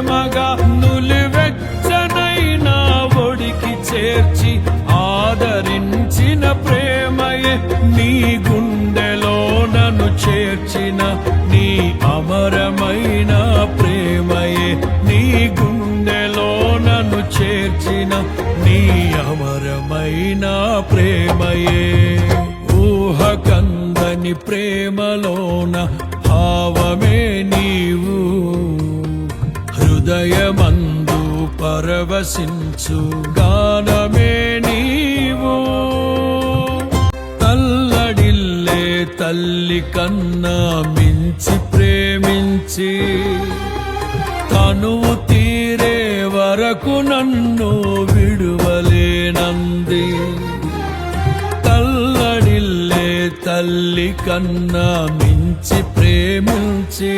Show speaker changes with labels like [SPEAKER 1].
[SPEAKER 1] ప్రేమగా నులివెచ్చనైన ఒడికి చేర్చి ఆదరించిన ప్రేమయే నీ గుండెలో నన్ను చేర్చిన నీ అమరమైన ప్రేమయే నీ గుండెలో నన్ను చేర్చిన నీ అమరమైన ప్రేమయే. ఊహ కందని ప్రేమలోన భావమే నీవు. హృదయమందు పరవశించు గానమే నీవు. తల్లడిల్లే తల్లి కన్నా మించి ప్రేమించి తనువు తీరే వరకు నన్ను విడువలేనంది. తల్లడిల్లే తల్లి కన్నా మించి ప్రేమించి